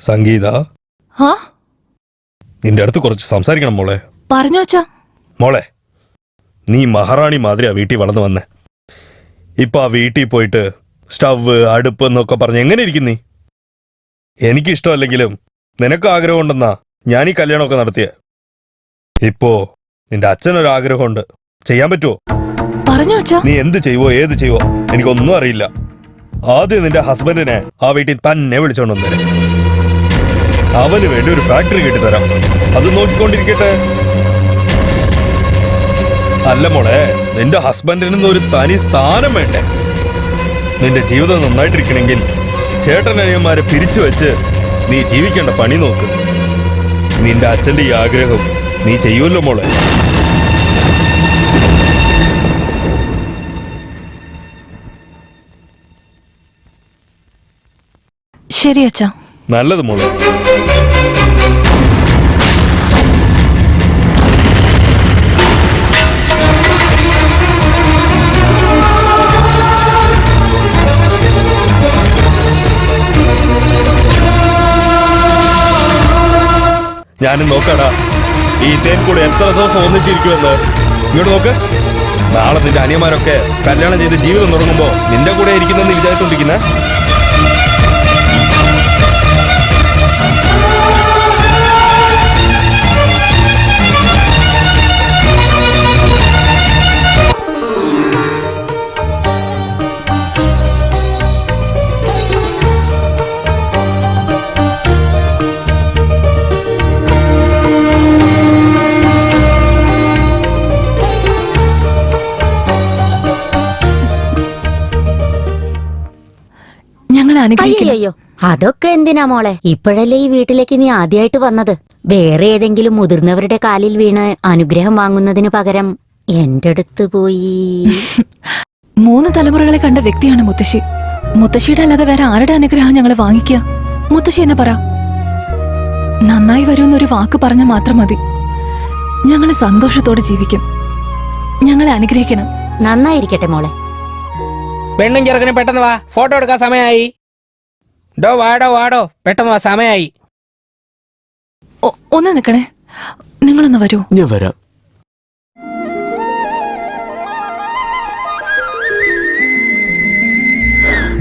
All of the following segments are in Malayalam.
സംഗീത. ആ? നിന്റെ അടുത്ത് കുറച്ച് സംസാരിക്കണം മോളെ. പറഞ്ഞു അച്ഛാ. മോളെ നീ മഹാറാണി മാതിരിയാ വീട്ടിൽ വളർന്നു വന്നേ. ഇപ്പൊ ആ വീട്ടിൽ പോയിട്ട് സ്റ്റവ് അടുപ്പ് എന്നൊക്കെ പറഞ്ഞ് എങ്ങനെ ഇരിക്കും നീ? എനിക്കിഷ്ടമല്ലെങ്കിലും നിനക്ക് ആഗ്രഹമുണ്ടെന്നാ ഞാൻ ഈ കല്യാണമൊക്കെ നടത്തിയ. ഇപ്പോ നിന്റെ അച്ഛനൊരു ആഗ്രഹമുണ്ട്. ചെയ്യാൻ പറ്റുമോ പറഞ്ഞു അച്ഛാ. നീ എന്ത് ചെയ്യുവോ ഏത് ചെയ്യുവോ എനിക്കൊന്നും അറിയില്ല. ആദ്യം നിന്റെ ഹസ്ബൻഡിനെ ആ വീട്ടിൽ തന്നെ വിളിച്ചോണ്ട് വന്നേരെ. അവന് വേണ്ടി ഒരു ഫാക്ടറി കെട്ടിത്തരാം. അത് നോക്കിക്കൊണ്ടിരിക്കട്ടെ. അല്ല മോളെ നിന്റെ ഹസ്ബൻഡിന് ഒരു തനി സ്ഥാനം വേണ്ടേ? നിന്റെ ജീവിതം നന്നായിട്ടിരിക്കണമെങ്കിൽ ചേട്ടനനിയന്മാരെ പിരിച്ചു വെച്ച് നീ ജീവിക്കേണ്ട പണി നോക്ക്. നിന്റെ അച്ഛന്റെ ഈ ആഗ്രഹം നീ ചെയ്യുമല്ലോ മോളെ. ശരി അച്ഛ. നല്ലത് മോളെ. ഞാനും നോക്കാടാ. ഈ തേൻ കൂടെ എത്ര ദിവസം ഒന്നിച്ചിരിക്കുമെന്ന്. ഇങ്ങോട്ട് നോക്ക്. നാളെ നിന്റെ അനിയന്മാരൊക്കെ കല്യാണം ചെയ്ത് ജീവിതം തുടങ്ങുമ്പോ നിന്റെ കൂടെ ഇരിക്കുന്നെന്ന് വിചാരിച്ചോണ്ടിരിക്കുന്നേ. അനുഗ്രഹിക്കണം. അയ്യോ അതൊക്കെ എന്തിനാ മോളെ? ഇപ്പോഴല്ലേ ഈ വീട്ടിലേക്ക് നീ ആദ്യമായിട്ട് വന്നത്. വേറെ ഏതെങ്കിലും മുതിർന്നവരുടെ കാലിൽ വീണ് അനുഗ്രഹം വാങ്ങുന്നതിന് പകരം എന്റെ അടുത്ത് പോയി. മൂന്ന് തലമുറകളെ കണ്ട വ്യക്തിയാണ് മുത്തശ്ശി. മുത്തശ്ശിയുടെ അല്ലാതെ വേറെ ആരുടെ അനുഗ്രഹം ഞങ്ങൾ വാങ്ങിക്കുക? മുത്തശ്ശി എന്നെ പറ. നന്നായി വരുമെന്നൊരു വാക്ക് പറഞ്ഞ മാത്രം മതി. ഞങ്ങൾ സന്തോഷത്തോടെ ജീവിക്കും. ഞങ്ങളെ അനുഗ്രഹിക്കണം. നന്നായിരിക്കട്ടെ മോളെ. പെണ്ണും ചെറുക്കനും പെട്ടെന്ന് വാ. ഫോട്ടോ എടുക്കാൻ സമയമായി. ഡോ വാടോ വാടോ പെട്ടെന്ന് വാ സമയമായി ഒ- ഒന്ന് നിൽക്കണേ നിങ്ങളൊന്ന് വരൂ. ഞാൻ വരാം.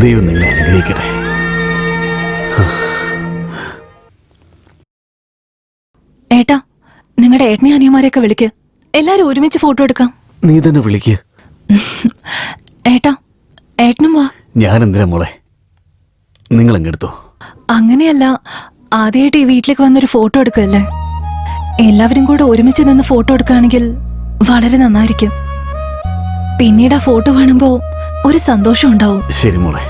ദൈവം നിങ്ങളെ അനുഗ്രഹിക്കട്ടെ. ഏട്ടാ നിങ്ങളുടെ ഏട്ടനെ അനിയന്മാരെയൊക്കെ വിളിക്ക്. എല്ലാരും ഒരുമിച്ച് ഫോട്ടോ എടുക്കാം. നീ തന്നെ വിളിക്ക്. ഏട്ടാ ഏട്ടനും വാ. ഞാൻ എന്തിനാ മോളെ? നിങ്ങൾ എങ്ങെടുത്തോ അങ്ങനെയല്ല. ആദ്യമായിട്ട് ഈ വീട്ടിലേക്ക് വന്നൊരു ഫോട്ടോ എടുക്കല്ലേ? എല്ലാവരും കൂടെ ഒരുമിച്ച് നിന്ന് ഫോട്ടോ എടുക്കുകയാണെങ്കിൽ വളരെ നന്നായിരിക്കും. പിന്നീട് ആ ഫോട്ടോ കാണുമ്പോ ഒരു സന്തോഷം ഉണ്ടാവും. ശരി മോളെ.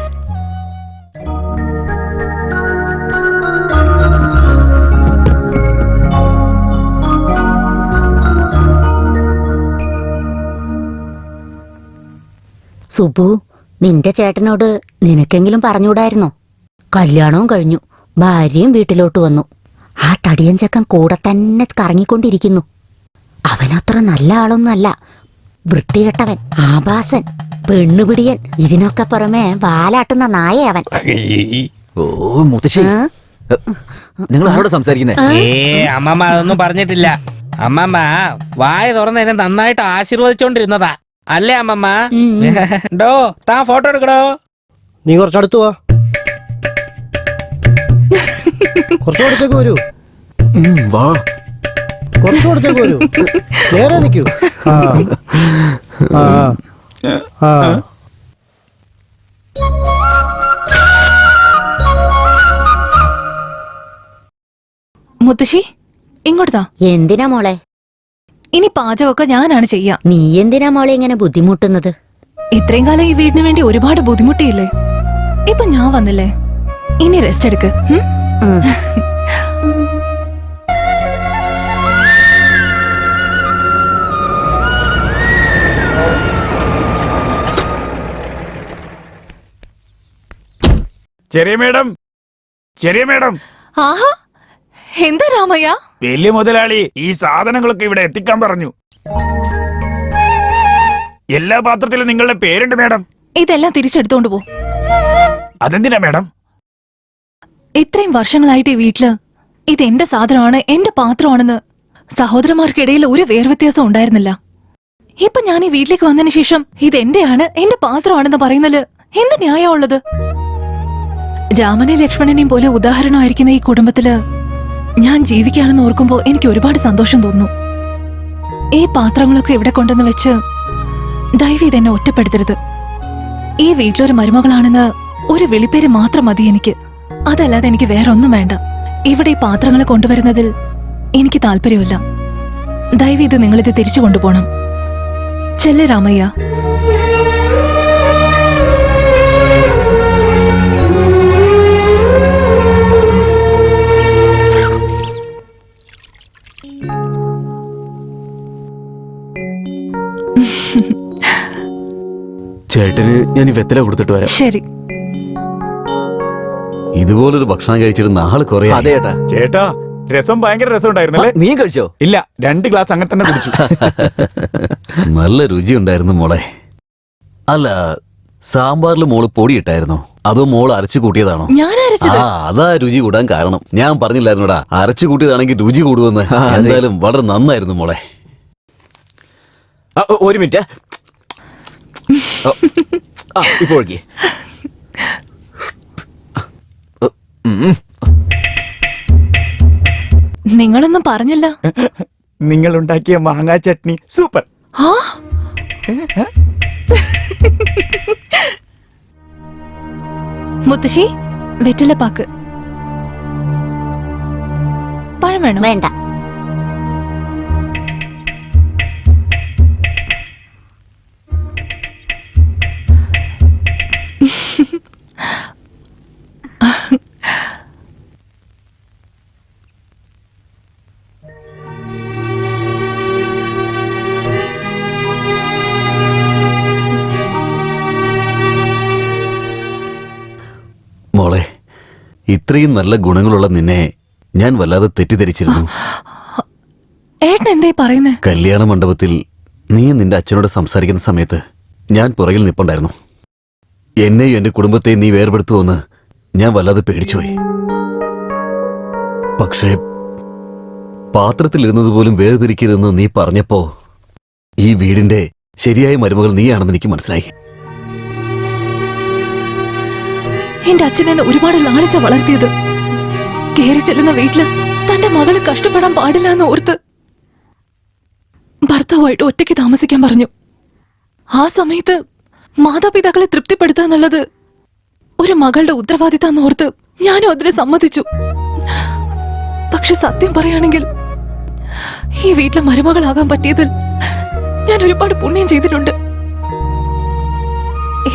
സുബു നിന്റെ ചേട്ടനോട് നിനക്കെങ്കിലും പറഞ്ഞുകൂടായിരുന്നോ? കല്യാണവും കഴിഞ്ഞു. ഭാര്യയും വീട്ടിലോട്ട് വന്നു. ആ തടിയൻ ചക്കൻ കൂടെ തന്നെ കറങ്ങിക്കൊണ്ടിരിക്കുന്നു. അവനത്ര നല്ല ആളൊന്നുമല്ല. വൃത്തികെട്ടവൻ ആഭാസൻ പെണ്ണുപിടിയൻ ഇതിനൊക്കെ പുറമെ വാലാട്ടുന്ന നായ അവൻ. ഓ മുത്തശ്ശി. നിങ്ങൾ ആരോട് സംസാരിക്കുന്നേ? ഏ അമ്മമ്മ അതൊന്നും പറഞ്ഞിട്ടില്ല. അമ്മമ്മ വായ തുറന്ന് എന്നെ നന്നായിട്ട് ആശീർവദിച്ചോണ്ടിരുന്നതാ. അല്ലേ അമ്മമ്മ. ഡോ താൻ ഫോട്ടോ എടുക്കടോ? നീ കുറച്ചടുത്തു വാ. കുറച്ചു വരൂ. വാ. കുറച്ചു വരൂ. നേരെ നിൽക്കൂ. ആ ആ ആ. മുത്തശ്ശി ഇങ്ങോട്ടാ എന്തിനാ മോളെ? ഇനി പാചകമൊക്കെ ഞാനാണ് ചെയ്യാ. നീ എന്തിനാ മോളെ ഇങ്ങനെ ബുദ്ധിമുട്ടുന്നത്? ഇത്രയും കാലം ഈ വീടിന് വേണ്ടി ഒരുപാട് ബുദ്ധിമുട്ടിയില്ലേ? ഇപ്പൊ ഞാൻ വന്നില്ലേ? ഇനി റെസ്റ്റ് എടുക്ക്. ചെറിയ മേഡം ചെറിയ മേഡം. ആഹാ എന്താ രാമയ്യ? വലിയ മുതലാളി ഈ സാധനങ്ങളൊക്കെ ഇവിടെ എത്തിക്കാൻ പറഞ്ഞു. എല്ലാ പാത്രത്തിലും നിങ്ങളുടെ പേരുണ്ട് മേഡം. ഇതെല്ലാം തിരിച്ചെടുത്തോണ്ട് പോ. അതെന്തിനാ മേഡം? ഇത്രയും വർഷങ്ങളായിട്ട് ഈ വീട്ടിൽ ഇത് എന്റെ സാധനമാണ് എന്റെ പാത്രമാണെന്ന് സഹോദരന്മാർക്കിടയിൽ ഒരു വേർവ്യത്യാസം ഉണ്ടായിരുന്നില്ല. ഇപ്പൊ ഞാൻ ഈ വീട്ടിലേക്ക് വന്നതിന് ശേഷം ഇത് എന്റെയാണ് എന്റെ പാത്രമാണെന്ന് പറയുന്നതിൽ എന്ത് ന്യായമുള്ളത് രാമനെ ലക്ഷ്മണനെയും പോലെ ഉദാഹരണമായിരിക്കുന്ന ഈ കുടുംബത്തിൽ ഞാൻ ജീവിക്കുകയാണെന്ന് ഓർക്കുമ്പോൾ എനിക്ക് ഒരുപാട് സന്തോഷം തോന്നുന്നു. ഈ പാത്രങ്ങളൊക്കെ ഇവിടെ കൊണ്ടുവന്ന് വെച്ച് ദയവ് ഇതെന്നെ ഒറ്റപ്പെടുത്തരുത്. ഈ വീട്ടിലൊരു മരുമകളാണെന്ന് ഒരു വിളിപ്പേര് മാത്രം മതി എനിക്ക്. അതല്ലാതെ എനിക്ക് വേറെ ഒന്നും വേണ്ട. ഇവിടെ ഈ പാത്രങ്ങൾ കൊണ്ടുവരുന്നതിൽ എനിക്ക് താല്പര്യമില്ല. ദയവ് ഇത് നിങ്ങളിത് തിരിച്ചു കൊണ്ടുപോകണം. ചെല്ല രാമയ്യ. ചേട്ടന് ഞാൻ ഈ വെത്തല കൊടുത്തിട്ട് വരാം. ശരി. ഇതുപോലൊരു ഭക്ഷണം കഴിച്ചിട്ട് നാളെ കുറെ അതെ ചേട്ടാ ചേട്ടാ രസം ഭയങ്കര രസം ഉണ്ടായിരുന്നല്ലേ നീ കഴിച്ചോ? ഇല്ല രണ്ട് ഗ്ലാസ് അങ്ങനെ തന്നെ കുടിച്ചു. നല്ല രുചി ഉണ്ടായിരുന്നു മോളെ. അല്ല സാമ്പാറിൽ മോൾ പൊടിയിട്ടായിരുന്നോ? അതോ മോൾ അരച്ചു കൂട്ടിയതാണോ? ഞാൻ ആ അരച്ചത് അതാ രുചി കൂടാൻ കാരണം. ഞാൻ പറഞ്ഞില്ലായിരുന്നോടാ അരച്ചു കൂട്ടിയതാണെങ്കിൽ രുചി കൂടുമെന്ന്. എന്തായാലും വളരെ നന്നായിരുന്നു മോളെ. ആ, ഒ- ഒരു മിനിറ്റ്. ആ ഇപ്പൊ ഒഴുകി നിങ്ങളൊന്നും പറഞ്ഞില്ല. നിങ്ങൾ ഉണ്ടാക്കിയ മാങ്ങാ ചട്നി സൂപ്പർ. ആ? മുത്തശ്ശി വെറ്റിലപ്പാക്ക് പഴം വേണം? വേണ്ട. ഇത്രയും നല്ല ഗുണങ്ങളുള്ള നിന്നെ ഞാൻ വല്ലാതെ തെറ്റിദ്ധരിച്ചിരുന്നു. ഏട്ടൻ എന്തേ പറയുന്നേ? കല്യാണ മണ്ഡപത്തിൽ നീ നിന്റെ അച്ഛനോട് സംസാരിക്കുന്ന സമയത്ത് ഞാൻ പുറകിൽ നിപ്പുണ്ടായിരുന്നു. എന്നെയും എന്റെ കുടുംബത്തെയും നീ വേർപെടുത്തുമെന്ന് ഞാൻ വല്ലാതെ പേടിച്ചുപോയി. പക്ഷേ പാത്രത്തിലിരുന്നത് പോലും വേർപിരിക്കരുതെന്ന് നീ പറഞ്ഞപ്പോ ഈ വീടിന്റെ ശരിയായ മരുമകൾ നീയാണെന്ന് എനിക്ക് മനസ്സിലായി. എന്റെ അച്ഛൻ എന്നെ ഒരുപാട് ലാളിച്ച വളർത്തിയത്. കയറി ചെല്ലുന്ന വീട്ടിൽ തന്റെ മകൾ കഷ്ടപ്പെടാൻ പാടില്ല എന്ന് ഓർത്ത് ഭർത്താവായിട്ട് ഒറ്റയ്ക്ക് താമസിക്കാൻ പറഞ്ഞു. ആ സമയത്ത് മാതാപിതാക്കളെ തൃപ്തിപ്പെടുത്തുക എന്നുള്ളത് ഒരു മകളുടെ ഉത്തരവാദിത്തം ഓർത്ത് ഞാനും അതിന് സമ്മതിച്ചു. പക്ഷെ സത്യം പറയുകയാണെങ്കിൽ ഈ വീട്ടിലെ മരുമകളാകാൻ പറ്റിയതിൽ ഞാൻ ഒരുപാട് പുണ്യം ചെയ്തിട്ടുണ്ട്.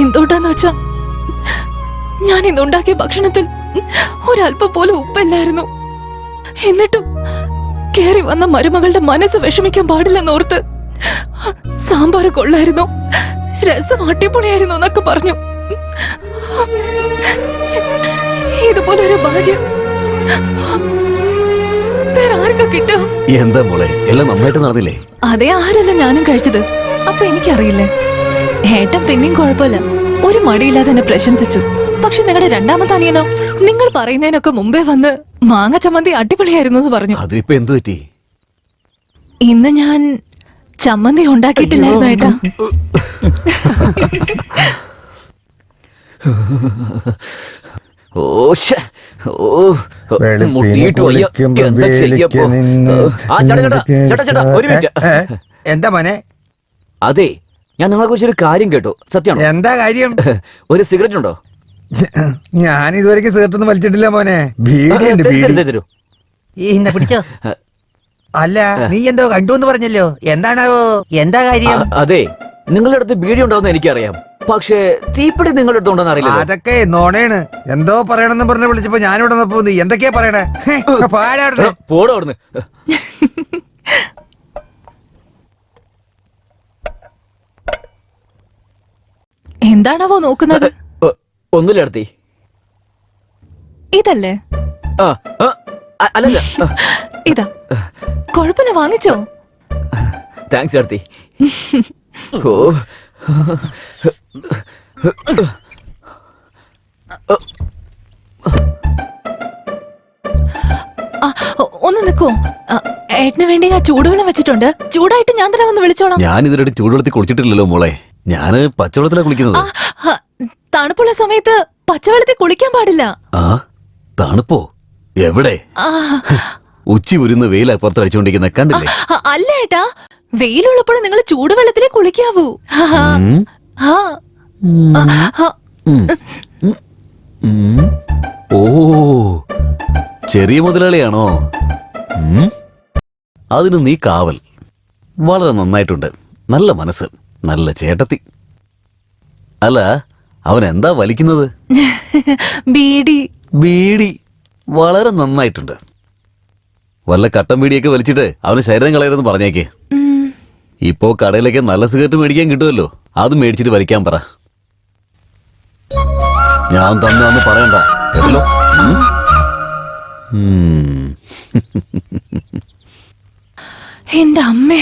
എന്തുകൊണ്ടാന്ന് വെച്ചാ ഞാൻ ഇന്നുണ്ടാക്കിയ ഭക്ഷണത്തിൽ ഒരല്പം പോലെ ഉപ്പല്ലായിരുന്നു. എന്നിട്ടും കേറി വന്ന മരുമകളുടെ മനസ്സ് വിഷമിക്കാൻ പാടില്ലെന്നോർത്ത് സാമ്പാർ കൊള്ളായിരുന്നു. രസം അട്ടിപ്പൊളിയായിരുന്നു എന്നൊക്കെ പറഞ്ഞു. ഇതുപോലൊരു ഭാഗ്യം എന്താ മോളെ എല്ലാം നന്നായിട്ട് നടന്നില്ലേ? അതേ ആരല്ല ഞാനും കഴിച്ചത്. അപ്പൊ എനിക്കറിയില്ലേ? ഏട്ടൻ പിന്നെയും കുഴപ്പമില്ല. ഒരു മടിയില്ലാതെ എന്നെ പ്രശംസിച്ചു. പക്ഷെ നിങ്ങളുടെ രണ്ടാമത്തെ അനിയനോ? നിങ്ങൾ പറയുന്നതിനൊക്കെ മുമ്പേ വന്ന് മാങ്ങ ചമ്മന്തി അടിപൊളിയായിരുന്നു എന്ന് പറഞ്ഞു. അതിനിപ്പോ എന്തു പറ്റി? ഇന്ന് ഞാൻ ചമ്മന്തി ഉണ്ടാക്കിയിട്ടില്ലായിരുന്നു ഏട്ടാ. ഓ ശ്ശെ. ഓ മുട്ടിയിട്ട് വയ്യ. എന്താ ചെയ്യപ്പോ? ആ ചേട്ടാ ചേട്ടാ ചേട്ടാ ചേട്ടാ ഒരു മിനിറ്റ്. എന്താ മോനെ? അതെ ഞാൻ നിങ്ങളെ കുറിച്ച് ഒരു കാര്യം കേട്ടു. സത്യമാണോ? എന്താ കാര്യം? ഒരു സിഗരറ്റ് ഉണ്ടോ? ഞാൻ ഇതുവരെയ്ക്ക് സിഗരറ്റ് ഒന്നും വലിച്ചിട്ടില്ല മോനെ. ബീഡിയുണ്ട് ബീഡി തരൂ. ഈ ഇന്ന പിടിച്ചോ. അല്ല നീ എന്തോ കണ്ടു എന്ന് പറഞ്ഞല്ലോ. എന്താണോ എന്താ കാര്യം? അതെ നിങ്ങളുടെ അടുത്ത് ബീഡി ഉണ്ടാവുന്ന എനിക്കറിയാം. പക്ഷേ തീപ്പിടി നിങ്ങളുടെ അടുത്ത് ഉണ്ടോന്ന് അറിയില്ല അതൊക്കെ നോണേണ്. എന്തോ പറയണമെന്ന് പറഞ്ഞ വിളിച്ചപ്പോ ഞാനിവിടെ നിന്നപ്പോ നീ എന്തൊക്കെയാ പറയണേ? പാടാടുന്നു പോടോ അവിടുന്ന്. എന്താണാവോ നോക്കുന്നത്? ഒ- ഒന്നുമില്ല ഇതല്ലേ? ആ ആ, അ- അല്ലല്ല ഇതാ. കൊഴപ്പില്ല വാങ്ങിച്ചോ. താങ്ക്സ് അടുത്തി ഓ. ഒന്ന് നിക്കോ ആ, ഏട്ടന് വേണ്ടി ഞാൻ ചൂടുവെള്ളം വെച്ചിട്ടുണ്ട്. ചൂടായിട്ട് ഞാൻ തന്നെ വന്ന് വിളിച്ചോളാം. ഞാൻ ഇതിലൂടെ ചൂടുവെള്ളത്തിൽ കുളിച്ചിട്ടില്ലല്ലോ മോളെ. ഞാൻ പച്ചവെള്ളത്തിലാണ് കുളിക്കുന്നത്. തണുപ്പുള്ള സമയത്ത് പച്ചവെള്ളത്തിൽ കുളിക്കാൻ പാടില്ല. ആ തണുപ്പോ? എവിടെ? ആ, ഉച്ചി ഉരുന്ന് വെയില പുറത്തടിച്ചോണ്ടിരിക്കുന്ന കണ്ടില്ലേ? ആ, അല്ല ഏട്ടാ വെയിലുള്ളപ്പോഴും നിങ്ങൾ ചൂടുവെള്ളത്തിലേ കുളിക്കാവൂ. ആ, ഉം. ആ, ആ, ആ, ഉം. ഉം. ഓ ചെറിയ മുതലാളിയാണോ? ഉം. അതിന് നീ കാവൽ. വളരെ നന്നായിട്ടുണ്ട്. നല്ല മനസ്സ് നല്ല ചേട്ടത്തി. അല്ല അവൻ എന്താ വലിക്കുന്നത്? ബീഡി. ബീഡി. വളരെ നന്നായിട്ടുണ്ട്. വല്ല കട്ടൻ ബീഡിയൊക്കെ വലിച്ചിട്ട് അവന് ശരീരം കളയരുതെന്ന് പറഞ്ഞേക്ക്. ഇപ്പോ കടയിലേക്ക് നല്ല സിഗരറ്റ് മേടിക്കാൻ കിട്ടുമല്ലോ? അത് മേടിച്ചിട്ട് വലിക്കാൻ പറ. ഞാൻ തന്നാന്ന് പറയണ്ട. കേട്ടല്ലോ. എന്റെ അമ്മേ.